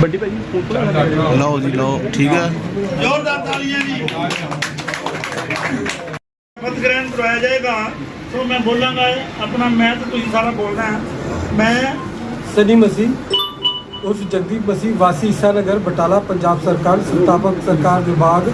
ਵੱਡੀ ਭਾਈ ਫੋਨ ਤੋਂ ਲਓ ਜੀ ਲਓ ਠੀਕ ਹੈ ਜ਼ੋਰਦਾਰ ਤਾਲੀਆਂ ਜੀ। ਸ਼ਪਥ ਗ੍ਰਹਿਣ ਕਰਵਾਇਆ ਜਾਏਗਾ। ਸੋ ਮੈਂ ਬੋਲਾਂਗਾ ਆਪਣਾ ਮੈਂ ਤੇ ਤੁਸੀਂ ਸਾਰਾ ਬੋਲਣਾ ਹੈ। ਮੈਂ ਸਨੀ ਮਸੀਹ ਉਰਫ ਜਗਦੀਪ ਮਸੀਹ ਵਾਸੀ ਈਸਾ ਨਗਰ ਬਟਾਲਾ ਪੰਜਾਬ ਸਰਕਾਰ ਸੰਸਥਾਪਕ ਸਰਕਾਰ ਵਿਭਾਗ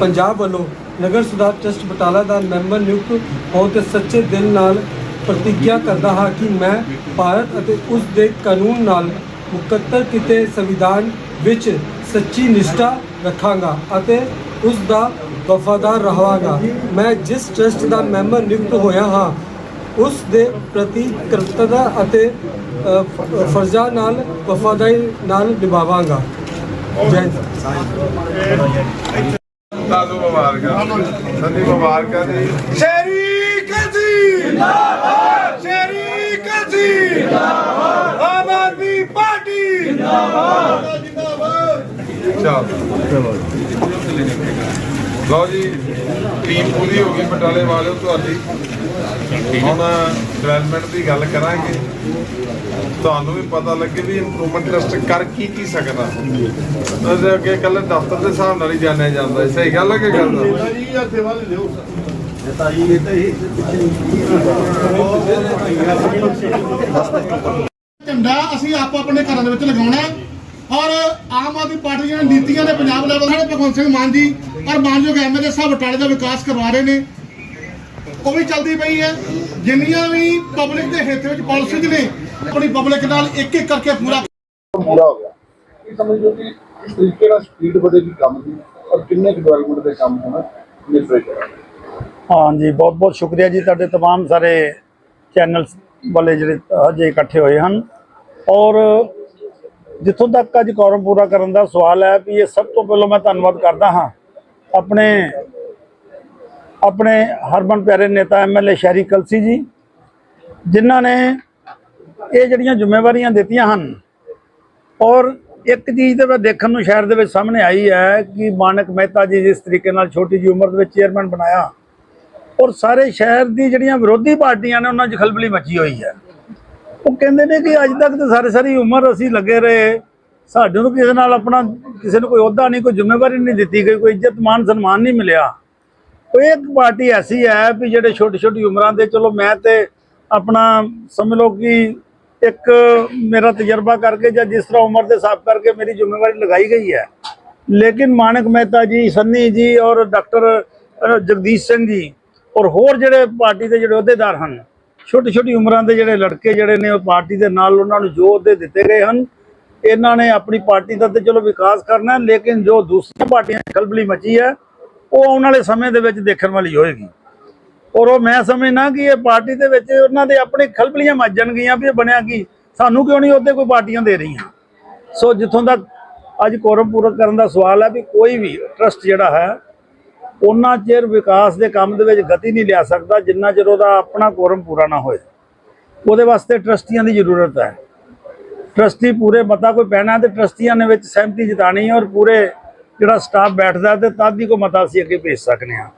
ਪੰਜਾਬ ਵੱਲੋਂ ਨਗਰ ਸੁਧਾਰ ਟਰਸਟ ਬਟਾਲਾ ਦਾ ਮੈਂਬਰ ਨਿਯੁਕਤ ਹੋਣ ਤੇ ਸੱਚੇ ਦਿਲ ਨਾਲ ਪ੍ਰਤੀਗਿਆ ਕਰਦਾ ਹਾਂ ਕਿ ਮੈਂ ਭਾਰਤ ਅਤੇ ਉਸ ਦੇ ਕਾਨੂੰਨ ਨਾਲ ਮੁਕੱਤਰ ਕੀਤੇ ਸੰਵਿਧਾਨ ਵਿੱਚ ਸੱਚੀ ਨਿਸ਼ਠਾ ਰੱਖਾਂਗਾ ਅਤੇ ਉਸ ਦਾ ਵਫਾਦਾਰ ਰਹਾਂਗਾ। ਮੈਂ ਜਿਸ ਟਰਸਟ ਦਾ ਮੈਂਬਰ ਨਿਯੁਕਤ ਹੋਇਆ ਹਾਂ ਉਸ ਦੇ ਪ੍ਰਤੀ ਕਰਤੱਵਤਾ ਅਤੇ ਫਰਜ਼ਾਂ ਨਾਲ ਵਫਾਦਾਰੀ ਨਾਲ ਨਿਭਾਵਾਂਗਾ। ਜੈ ਹਿੰਦ। ਤੁਹਾਨੂੰ ਮੁਬਾਰਕਾਂ। ਸੰਨੀ ਮੁਬਾਰਕਾਂ ਜੀ ਸ਼ੇਰੀ ਕਦੀ ਜਿੰਦਾਬਾਦ ਸ਼ੇਰੀ ਕਦੀ ਜਿੰਦਾਬਾਦ ਆਮ ਆਦਮੀ ਪਾਰਟੀ ਜਿੰਦਾਬਾਦ ਜਿੰਦਾਬਾਦ ਚਲੋ ਲਓ ਜੀ ਟੀਮ ਪੂਰੀ ਹੋ ਗਈ ਬਟਾਲੇ ਵਾਲਿਓ ਤੁਹਾਡੀ। ਹੁਣ ਡਿਵੈਲਪਮੈਂਟ ਦੀ ਗੱਲ ਕਰਾਂਗੇ। ਤੁਹਾਨੂੰ ਵੀ ਪਤਾ ਲੱਗੇ ਵੀ ਇੰਪਰੂਵਮੈਂਟ ਟਰਸਟ ਕਰ ਕੀ ਕੀ ਸਕਦਾ। ਉਹਦੇ ਅੱਗੇ ਕੱਲ ਦਫ਼ਤਰ ਦੇ ਹਿਸਾਬ ਨਾਲ ਹੀ ਜਾਣਿਆ ਜਾਂਦਾ ਸਹੀ ਗੱਲ ਹੈ ਕਿ ਗੱਲ ਦਾ ਜੀ ਆ ਸੇਵਾ ਲੈ ਲਿਓ ਝੰਡਾ ਅਸੀਂ ਆਪੋ ਆਪਣੇ ਘਰਾਂ ਦੇ ਵਿੱਚ ਲਗਾਉਣਾ ਹੈ ਔਰ ਆਮ ਆਦਮੀ ਪਾਰਟੀ ਦੀਆਂ ਨੀਤੀਆਂ ਨੇ ਪੰਜਾਬ ਲੈਵਲ ਸਾਡੇ ਭਗਵੰਤ ਸਿੰਘ ਮਾਨ ਜੀ ਔਰ ਮਾਨਯੋਗ ਐਮਐਲਏ ਸਾਹਿਬ ਬਟਾਲੇ ਦਾ ਵਿਕਾਸ ਕਰਵਾ ਰਹੇ ਨੇ ਉਹ ਵੀ ਚੱਲਦੀ ਪਈ ਹੈ ਜਿੰਨੀਆਂ ਵੀ ਪਬਲਿਕ ਦੇ ਹਿੱਤ ਵਿੱਚ ਪਾਲਿਸੀਜ਼ ਨੇ ਆਪਣੀ ਪਬਲਿਕ ਨਾਲ ਇੱਕ ਇੱਕ ਕਰਕੇ ਪੂਰਾ ਪੂਰਾ ਹੋ ਗਿਆ ਇਹ ਸਮਝੋ ਕਿ ਇਸ ਤਰੀਕੇ ਨਾਲ ਸਪੀਡ ਵਧੇਗੀ ਕੰਮ ਦੀ ਔਰ ਕਿੰਨੇ ਡਿਵੈਲਪਮੈਂਟ ਦੇ ਕੰਮ ਹੋਣਾ ਨਿਰਭਰ ਕਰਾਂਗੇ ਹਾਂਜੀ ਬਹੁਤ ਬਹੁਤ ਸ਼ੁਕਰੀਆ ਜੀ ਤੁਹਾਡੇ तमाम ਸਾਰੇ ਚੈਨਲਸ ਵਾਲੇ ਜਿਹੜੇ ਹਜੇ ਇਕੱਠੇ ਹੋਏ ਹਨ ਔਰ ਜਿੱਥੋਂ ਤੱਕ ਅੱਜ ਕੌਰਮ ਪੂਰਾ ਕਰਨ ਦਾ ਸਵਾਲ ਹੈ ਵੀ ਇਹ ਸਭ ਤੋਂ ਪਹਿਲਾਂ ਮੈਂ ਧੰਨਵਾਦ ਕਰਦਾ ਹਾਂ ਆਪਣੇ ਆਪਣੇ ਹਰਮਨ ਪਿਆਰੇ ਨੇਤਾ ਐਮਐਲਏ ਸ਼ਹਿਰੀ ਕਲਸੀ ਜੀ, ਜਿਨ੍ਹਾਂ ਨੇ ਇਹ ਜਿਹੜੀਆਂ ਜ਼ਿੰਮੇਵਾਰੀਆਂ ਦਿੱਤੀਆਂ ਹਨ ਔਰ ਇੱਕ ਚੀਜ਼ ਤੇ ਮੈਂ ਦੇਖਣ ਨੂੰ ਸ਼ਹਿਰ ਦੇ ਵਿੱਚ ਸਾਹਮਣੇ ਆਈ ਹੈ ਕਿ ਮਾਨਕ ਮਹਿਤਾ ਜੀ ਜਿਸ ਤਰੀਕੇ ਨਾਲ ਛੋਟੀ ਜਿਹੀ ਉਮਰ ਦੇ ਵਿੱਚ ਚੇਅਰਮੈਨ ਬਣਾਇਆ ਔਰ ਸਾਰੇ ਸ਼ਹਿਰ ਦੀ ਜਿਹੜੀਆਂ ਵਿਰੋਧੀ ਪਾਰਟੀਆਂ ਨੇ ਉਹਨਾਂ 'ਚ ਖਲਬਲੀ ਮਚੀ ਹੋਈ ਹੈ। ਉਹ ਕਹਿੰਦੇ ਨੇ ਕਿ ਅੱਜ ਤੱਕ ਤੇ ਸਾਰੇ ਸਾਰੀ ਉਮਰ ਅਸੀਂ ਲੱਗੇ ਰਹੇ। ਸਾਡੇ ਨੂੰ ਕਿਸੇ ਨਾਲ ਆਪਣਾ ਕਿਸੇ ਨੂੰ ਕੋਈ ਅਹੁਦਾ ਨਹੀਂ, ਕੋਈ ਜ਼ਿੰਮੇਵਾਰੀ ਨਹੀਂ ਦਿੱਤੀ ਗਈ, ਕੋਈ ਇੱਜ਼ਤ ਮਾਨ ਸਨਮਾਨ ਨਹੀਂ ਮਿਲਿਆ। ਕੋਈ ਇੱਕ ਪਾਰਟੀ ਐਸੀ ਹੈ ਵੀ ਜਿਹੜੇ ਛੋਟੀ ਛੋਟੀ ਉਮਰਾਂ ਦੇ, ਚਲੋ ਮੈਂ ਤੇ ਆਪਣਾ ਸਮਝ ਲਓ ਕਿ ਇੱਕ ਮੇਰਾ ਤਜਰਬਾ ਕਰਕੇ ਜਾਂ ਜਿਸ ਤਰ੍ਹਾਂ ਉਮਰ ਦੇ ਹਿਸਾਬ ਕਰਕੇ ਮੇਰੀ ਜ਼ਿੰਮੇਵਾਰੀ ਲਗਾਈ ਗਈ ਹੈ। ਲੇਕਿਨ ਮਾਨਕ ਮਹਿਤਾ ਜੀ, ਸੰਨੀ ਜੀ ਔਰ ਡਾਕਟਰ ਜਗਦੀਸ਼ ਸਿੰਘ ਜੀ ਔਰ ਹੋਰ ਜਿਹੜੇ ਪਾਰਟੀ ਦੇ ਜਿਹੜੇ ਅਹੁਦੇਦਾਰ ਹਨ ਛੋਟੀ ਛੋਟੀ ਉਮਰਾਂ ਦੇ ਜਿਹੜੇ ਲੜਕੇ ਜਿਹੜੇ ਨੇ ਉਹ ਪਾਰਟੀ ਦੇ ਨਾਲ ਉਹਨਾਂ ਨੂੰ ਜੋ ਅਹੁਦੇ ਦਿੱਤੇ ਗਏ ਹਨ। ਇਹਨਾਂ ਨੇ ਆਪਣੀ ਪਾਰਟੀ ਦਾ ਤੇ ਚਲੋ ਵਿਕਾਸ ਕਰਨਾ ਲੇਕਿਨ ਜੋ ਦੂਸਰੀਆਂ ਪਾਰਟੀਆਂ ਦੀ ਖਲਬਲੀ ਮਚੀ ਹੈ, ਉਹ ਆਉਣ ਵਾਲੇ ਸਮੇਂ ਦੇ ਵਿੱਚ ਦੇਖਣ ਵਾਲੀ ਹੋਏਗੀ। ਔਰ ਉਹ ਮੈਂ ਸਮਝਣਾ ਕਿ ਇਹ ਪਾਰਟੀ ਦੇ ਵਿੱਚ ਉਹਨਾਂ ਦੇ ਆਪਣੇ ਖਲਬਲੀਆਂ ਮੱਚ ਜਾਣਗੀਆਂ ਵੀ ਇਹ ਬਣਿਆ ਕੀ, ਸਾਨੂੰ ਕਿਉਂ ਨਹੀਂ ਉਹਦੇ ਕੋਈ ਪਾਰਟੀਆਂ ਦੇ ਰਹੀਆਂ। ਸੋ ਜਿੱਥੋਂ ਤੱਕ ਅੱਜ ਕੋਰਮ ਪੂਰਾ ਕਰਨ ਦਾ ਸਵਾਲ ਹੈ ਵੀ ਕੋਈ ਵੀ ਟਰਸਟ ਜਿਹੜਾ ਹੈ ਉਹਨਾਂ ਚਿਰ ਵਿਕਾਸ ਦੇ ਕੰਮ ਦੇ ਵਿੱਚ ਗਤੀ ਨਹੀਂ ਲਿਆ ਸਕਦਾ, ਜਿੰਨਾ ਚਿਰ ਉਹਦਾ ਆਪਣਾ ਕੋਰਮ ਪੂਰਾ ਨਾ ਹੋਏ। ਉਹਦੇ ਵਾਸਤੇ ਟਰਸਟੀਆਂ ਦੀ ਜ਼ਰੂਰਤ ਹੈ। ਟਰਸਟੀ ਪੂਰੇ ਮਤਾ ਕੋਈ ਪੈਣਾ ਤੇ ਟਰਸਟੀਆਂ ਨੇ ਵਿੱਚ ਸਹਿਮਤੀ ਜਤਾਣੀ ਹੈ ਔਰ ਪੂਰੇ ਜਿਹੜਾ ਸਟਾਫ ਬੈਠਦਾ ਤੇ ਤਦ ਹੀ ਕੋ ਮਤਾ ਅਸੀਂ ਅੱਗੇ ਭੇਜ ਸਕਨੇ ਆ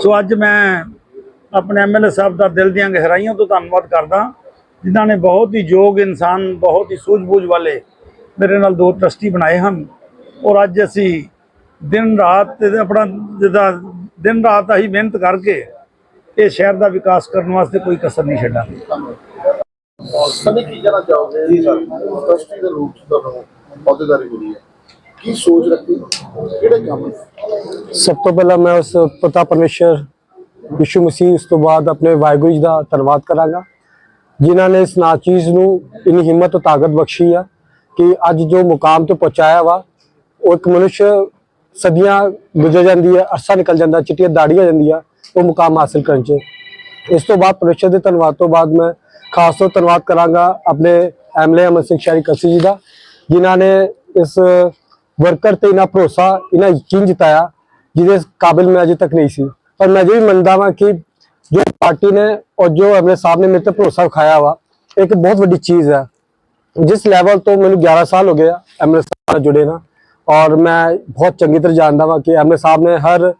ਸੋ ਅੱਜ ਮੈਂ ਆਪਣੇ ਐਮਐਲਏ ਸਾਹਿਬ ਦਾ ਦਿਲ ਦੀਆਂ ਗਹਿਰਾਈਆਂ ਤੋਂ ਧੰਨਵਾਦ ਕਰਦਾ, ਜਿਨ੍ਹਾਂ ਨੇ ਬਹੁਤ ਹੀ ਯੋਗ ਇਨਸਾਨ, ਬਹੁਤ ਹੀ ਸੂਝ-ਬੂਝ ਵਾਲੇ ਮੇਰੇ ਨਾਲ ਦੋ ਟਰਸਟੀ ਬਣਾਏ ਹਨ। ਔਰ ਅੱਜ ਅਸੀਂ ਦਿਨ ਰਾਤ ਤੇ ਆਪਣਾ ਜਿਹਦਾ ਦਿਨ ਰਾਤ ਅਸੀਂ ਮਿਹਨਤ ਕਰਕੇ ਇਹ ਸ਼ਹਿਰ ਦਾ ਵਿਕਾਸ ਕਰਨ ਵਾਸਤੇ ਕੋਈ ਕਸਰ ਨਹੀਂ ਛੱਡਾਂਗੇ ਸਨੀ ਕੀ ਕਹਿਣਾ ਚਾਹੋਗੇ? ਜੀ ਸਰ ਟਰਸਟੀ ਦੇ ਰੂਪ ਚ ਤੁਹਾਨੂੰ ਅਹੁਦੇਦਾਰੀ ਮਿਲੀ ਹੈ। ਕੀ ਸੋਚ ਰੱਖੀ? ਕਿਹੜੇ ਕੰਮ? ਸਭ ਤੋਂ ਪਹਿਲਾਂ ਮੈਂ ਉਸ ਪਤਾ ਪਰਮੇਸ਼ਰ ਯਿਸੂ ਮਸੀਹ ਉਸ ਤੋਂ ਬਾਅਦ ਆਪਣੇ ਵਾਹਿਗੁਰੂ ਜੀ ਦਾ ਧੰਨਵਾਦ ਕਰਾਂਗਾ ਜਿਨ੍ਹਾਂ ਨੇ ਇਸ ਨਾਚੀਜ਼ ਨੂੰ ਇੰਨੀ ਹਿੰਮਤ ਤੇ ਤਾਕਤ ਬਖਸ਼ੀ ਆ ਕਿ ਅੱਜ ਜੋ ਮੁਕਾਮ ਤੇ ਪਹੁੰਚਾਇਆ ਵਾ ਉਹ ਇੱਕ ਮਨੁੱਖ ਸਦੀਆਂ ਗੁਜ਼ਰ ਜਾਂਦੀ ਹੈ ਅਰਸਾ ਨਿਕਲ ਜਾਂਦਾ, ਚਿੱਟੀਆਂ ਦਾੜੀਆਂ ਜਾਂਦੀਆਂ, ਉਹ ਮੁਕਾਮ ਹਾਸਲ ਕਰਨ ਚ। ਇਸ ਤੋਂ ਬਾਅਦ ਪਰਮੇਸ਼ਰ ਦੇ ਧੰਨਵਾਦ ਤੋਂ ਬਾਅਦ ਮੈਂ ਖਾਸ ਤੌਰ ਧੰਨਵਾਦ ਕਰਾਂਗਾ ਆਪਣੇ ਐਮਐਲਏ ਅਮਰ ਸਿੰਘ ਸ਼ਾਰੀ ਕਲਸੀ ਜੀ ਦਾ, ਜਿਨ੍ਹਾਂ ਨੇ ਇਸ ਵਰਕਰ ਤੇ ਇਨਾ ਭਰੋਸਾ, ਇਨਾ ਯਕੀਨ ਜਿਤਾਇਆ, ਜਿਹਦੇ ਕਾਬਿਲ ਮੈਂ ਅਜੇ ਤੱਕ ਨਹੀਂ ਸੀ। ਪਰ ਮੈਂ ਇਹ ਵੀ ਮੰਨਦਾ ਵਾਂ ਕਿ ਜੋ ਪਾਰਟੀ ਨੇ ਔਰ ਜੋ ਆਪਣੇ ਸਾਹਿਬ ਨੇ ਮੇਰੇ ਤੇ ਭਰੋਸਾ ਵਿਖਾਇਆ ਵਾ ਇੱਕ ਬਹੁਤ ਵੱਡੀ ਚੀਜ਼ ਹੈ। ਜਿਸ ਲੈਵਲ ਤੋਂ ਮੈਨੂੰ 11 ਸਾਲ ਹੋ ਗਏ ਆ ਸਾਹਿਬ ਨਾਲ ਜੁੜੇ ਨਾ ਔਰ ਮੈਂ ਬਹੁਤ ਚੰਗੀ ਤਰ੍ਹਾਂ ਜਾਣਦਾ ਵਾਂ ਕਿ ਐਮਐਲ ਸਾਹਿਬ ਨੇ ਹਰ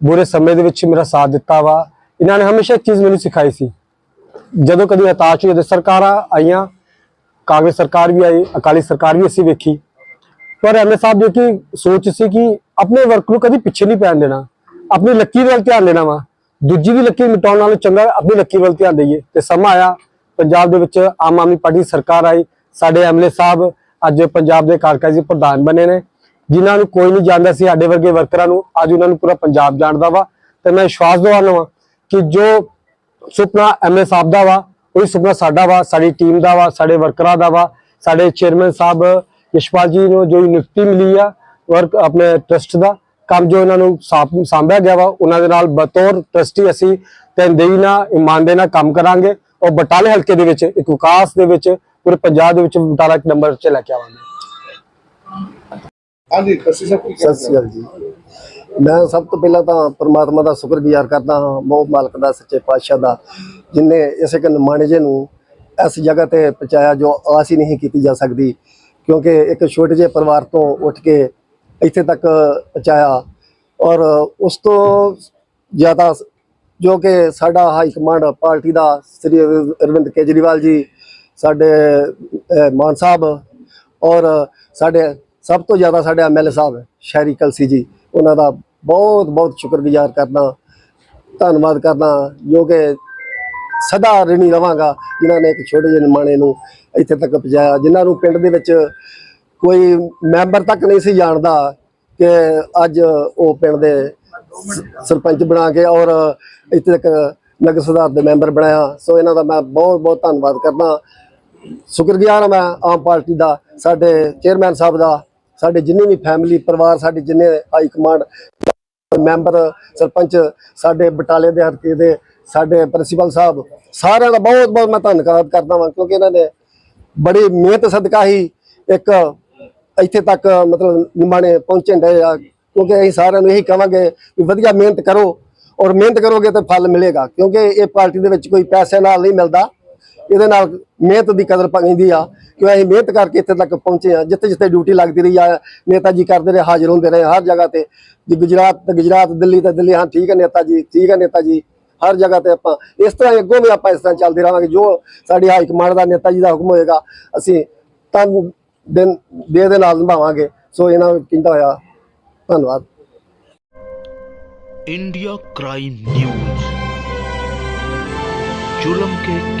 ਬੁਰੇ ਸਮੇਂ ਦੇ ਵਿੱਚ ਮੇਰਾ ਸਾਥ ਦਿੱਤਾ ਵਾ। ਇਹਨਾਂ ਨੇ ਹਮੇਸ਼ਾ ਇੱਕ ਚੀਜ਼ ਮੈਨੂੰ ਸਿਖਾਈ ਸੀ। ਜਦੋਂ ਕਦੀ ਹਤਾਸ਼ ਹੋਈ ਤੇ ਸਰਕਾਰਾਂ ਆਈਆਂ, ਕਾਂਗਰਸ ਸਰਕਾਰ ਵੀ ਆਈ, ਅਕਾਲੀ ਸਰਕਾਰ ਵੀ ਅਸੀਂ ਵੇਖੀ। ਪਰ ਐਮਏ ਸਾਹਿਬ ਦੀ ਕਿ ਸੋਚ ਸੀ ਕਿ ਆਪਣੇ ਵਰਕ ਨੂੰ ਕਦੀ ਪਿੱਛੇ ਨਹੀਂ ਪੈਣ ਦੇਣਾ। ਆਪਣੀ ਲੱਕੀ ਵੱਲ ਧਿਆਨ ਦੇਣਾ ਵਾ। ਦੂਜੀ ਦੀ ਲੱਕੀ ਮਿਟਾਉਣ ਨਾਲੋਂ ਚੰਗਾ ਆਪਣੀ ਲੱਕੀ ਵੱਲ ਧਿਆਨ ਦੇਈਏ। ਤੇ ਸਮਾਂ ਆਇਆ, ਪੰਜਾਬ ਦੇ ਵਿੱਚ ਆਮ ਆਦਮੀ ਪਾਰਟੀ ਦੀ ਸਰਕਾਰ ਆਈ। ਸਾਡੇ ਐਮਐਲਏ ਸਾਹਿਬ ਅੱਜ ਪੰਜਾਬ ਦੇ ਕਾਰਜਕਾਰੀ ਪ੍ਰਧਾਨ ਬਣੇ ਨੇ। ਜਿਨ੍ਹਾਂ ਨੂੰ ਕੋਈ ਨਹੀਂ ਜਾਣਦਾ ਸੀ, ਸਾਡੇ ਵਰਗੇ ਵਰਕਰਾਂ ਨੂੰ, ਅੱਜ ਉਹਨਾਂ ਨੂੰ ਪੂਰਾ ਪੰਜਾਬ ਜਾਣਦਾ ਵਾ। ਤੇ ਮੈਂ ਵਿਸ਼ਵਾਸ ਦਿਵਾਉਣਾ ਵਾ ਕਿ ਜੋ ਸੁਪਨਾ ਐਮਏ ਸਾਹਿਬ ਦਾ ਵਾ, ਉਹੀ ਸੁਪਨਾ ਸਾਡਾ ਵਾ, ਸਾਡੀ ਟੀਮ ਦਾ ਵਾ, ਸਾਡੇ ਵਰਕਰਾਂ ਦਾ ਵਾ, ਸਾਡੇ ਚੇਅਰਮੈਨ ਸਾਹਿਬ ਯਸ਼ਪਾਲ ਜੀ ਨੂੰ ਜੋ ਨਿਯੁਕਤੀ ਮਿਲੀ ਆ, ਵਰਕ ਆਪਣੇ ਟਰਸਟ ਦਾ, ਕੰਮ ਜੋ ਇਹਨਾਂ ਨੂੰ ਸਾਂਭ- ਸਾਂਭਿਆ ਗਿਆ ਵਾ, ਉਹਨਾਂ ਦੇ ਨਾਲ ਬਤੌਰ ਟਰਸਟੀ ਅਸੀਂ ਤਨਦੇਹੀ ਨਾਲ ਇਮਾਨਦਾਰੀ ਨਾਲ ਕੰਮ ਕਰਾਂਗੇ। ਔਰ ਬਟਾਲੇ ਹਲਕੇ ਦੇ ਵਿੱਚ, ਇੱਕ ਵਿਕਾਸ ਦੇ ਵਿੱਚ, ਪੂਰੇ ਪੰਜਾਬ ਦੇ ਵਿੱਚ ਬਟਾਲਾ ਇੱਕ ਨੰਬਰ 'ਚ ਲੈ ਕੇ ਆਵਾਂਗੇ। ਹਾਂਜੀ ਕਸੀ ਸਾਹਿਬ ਕੀ ਸਤਿ ਸ਼੍ਰੀ ਅਕਾਲ ਜੀ। ਮੈਂ ਸਭ ਤੋਂ ਪਹਿਲਾਂ ਤਾਂ ਪ੍ਰਮਾਤਮਾ ਦਾ ਸ਼ੁਕਰਗੁਜ਼ਾਰ ਕਰਦਾ ਹਾਂ, ਮੋਹ ਮਾਲਕ ਦਾ, ਸੱਚੇ ਪਾਤਸ਼ਾਹ ਦਾ, ਜਿਨੇ ਇਸੇ ਇੱਕ ਨਿਮਾਣੇ ਜੇ ਨੂੰ ਇਸ ਜਗ੍ਹਾ ਤੇ ਪਹੁੰਚਾਇਆ ਜੋ ਆਸ ਹੀ ਨਹੀਂ ਕੀਤੀ ਜਾ ਸਕਦੀ, ਕਿਉਂਕਿ ਇੱਕ ਛੋਟੇ ਜਿਹੇ ਪਰਿਵਾਰ ਤੋਂ ਉੱਠ ਕੇ ਇੱਥੇ ਤੱਕ ਪਹੁੰਚਾਇਆ ਔਰ ਉਸ ਤੋਂ ਜ਼ਿਆਦਾ ਜੋ ਕਿ ਸਾਡਾ ਹਾਈ ਕਮਾਂਡ ਪਾਰਟੀ ਦਾ ਸ੍ਰੀ ਅਰਵਿੰਦ ਕੇਜਰੀਵਾਲ ਜੀ, ਸਾਡੇ ਮਾਨ ਸਾਹਿਬ ਔਰ ਸਾਡੇ ਸਭ ਤੋਂ ਜ਼ਿਆਦਾ ਸਾਡੇ ਐਮਐਲਏ ਸਾਹਿਬ, ਸ਼ਹਿਰੀ ਕਲਸੀ ਜੀ, ਉਹਨਾਂ ਦਾ ਬਹੁਤ ਬਹੁਤ ਸ਼ੁਕਰਗੁਜ਼ਾਰ ਕਰਦਾ, ਧੰਨਵਾਦ ਕਰਦਾ, ਜੋ ਕਿ ਸਦਾ ਰਿਣੀ ਰਵਾਂਗਾ, ਜਿਨ੍ਹਾਂ ਨੇ ਇੱਕ ਛੋਟੇ ਜਿਹੇ ਨਿਮਾਣੇ ਨੂੰ ਇੱਥੇ ਤੱਕ ਪਹੁੰਚਾਇਆ, ਜਿਨ੍ਹਾਂ ਨੂੰ ਪਿੰਡ ਦੇ ਵਿੱਚ ਕੋਈ ਮੈਂਬਰ ਤੱਕ ਨਹੀਂ ਸੀ ਜਾਣਦਾ ਕਿ ਅੱਜ ਉਹ ਪਿੰਡ ਦੇ ਸਰਪੰਚ ਬਣਾ ਕੇ ਔਰ ਇੱਥੇ ਤੱਕ ਨਗਰ ਸੁਧਾਰ ਦੇ ਮੈਂਬਰ ਬਣਾਇਆ। ਸੋ ਇਹਨਾਂ ਦਾ ਮੈਂ ਬਹੁਤ ਬਹੁਤ ਧੰਨਵਾਦ ਕਰਦਾ। ਸ਼ੁਕਰਗੁਜ਼ਾਰ ਹਾਂ ਮੈਂ ਆਮ ਪਾਰਟੀ ਦਾ, ਸਾਡੇ ਚੇਅਰਮੈਨ ਸਾਹਿਬ ਦਾ ਸਾਡੇ ਜਿੰਨੇ ਵੀ ਫੈਮਿਲੀ, ਪਰਿਵਾਰ, ਸਾਡੇ ਜਿੰਨੇ ਹਾਈ ਕਮਾਂਡ ਮੈਂਬਰ, ਸਰਪੰਚ, ਸਾਡੇ ਬਟਾਲੇ ਦੇ ਹਲਕੇ ਦੇ ਸਾਡੇ ਪ੍ਰਿੰਸੀਪਲ ਸਾਹਿਬ, ਸਾਰਿਆਂ ਦਾ ਬਹੁਤ ਬਹੁਤ ਮੈਂ ਧੰਨਵਾਦ ਕਰਦਾ ਹਾਂ ਕਿਉਂਕਿ ਇਹਨਾਂ ਨੇ ਬੜੀ ਮਿਹਨਤ, ਸਦਕਾ ਹੀ ਇੱਕ ਇੱਥੇ ਤੱਕ ਮਤਲਬ ਨਿਮਾਣੇ ਪਹੁੰਚਣ ਡਏ ਆ, ਕਿਉਂਕਿ ਅਸੀਂ ਸਾਰਿਆਂ ਨੂੰ ਇਹੀ ਕਹਾਂਗੇ ਵੀ ਵਧੀਆ ਮਿਹਨਤ ਕਰੋ, ਔਰ ਮਿਹਨਤ ਕਰੋਗੇ ਤਾਂ ਫਲ ਮਿਲੇਗਾ, ਕਿਉਂਕਿ ਇਹ ਪਾਰਟੀ ਦੇ ਵਿੱਚ ਕੋਈ ਪੈਸੇ ਨਾਲ ਨਹੀਂ ਮਿਲਦਾ। ਇਹਦੇ ਨਾਲ ਮਿਹਨਤ ਦੀ ਕਦਰ ਪੈਂਦੀ ਆ ਕਿ ਅਸੀਂ ਮਿਹਨਤ ਕਰਕੇ ਇੱਥੇ ਤੱਕ ਪਹੁੰਚੇ ਆ ਜਿੱਥੇ ਜਿੱਥੇ ਡਿਊਟੀ ਲੱਗਦੀ ਰਹੀ ਆ ਨੇਤਾ ਜੀ ਕਰਦੇ ਰਹੇ ਹਾਜ਼ਰ ਹੁੰਦੇ ਰਹੇ ਹਰ ਜਗ੍ਹਾ ਤੇ ਜੇ ਗੁਜਰਾਤ ਤੇ ਗੁਜਰਾਤ ਦਿੱਲੀ ਤੇ ਦਿੱਲੀ ਹਾਂ ਠੀਕ ਹੈ ਨੇਤਾ ਜੀ ਠੀਕ ਹੈ ਨੇਤਾ ਜੀ ਹਰ ਜਗ੍ਹਾ ਤੇ ਆਪਾਂ ਇਸ ਤਰ੍ਹਾਂ ਹੀ ਅੱਗੋਂ ਵੀ ਆਪਾਂ ਇਸ ਤਰ੍ਹਾਂ ਚੱਲਦੇ ਰਹਾਂਗੇ ਜੋ ਸਾਡੀ ਹਾਈ ਕਮਾਂਡ ਦਾ ਨੇਤਾ ਜੀ ਦਾ ਹੁਕਮ ਹੋਏਗਾ ਅਸੀਂ ਤਾਂ ਦਿਨ ਦੇ ਦੇ ਨਾਲ ਨਿਭਾਵਾਂਗੇ ਸੋ ਇਹਨਾਂ ਨੂੰ ਕਹਿੰਦਾ ਹੋਇਆ ਧੰਨਵਾਦ इंडिया क्राइम न्यूज जुल्म के खिलाफ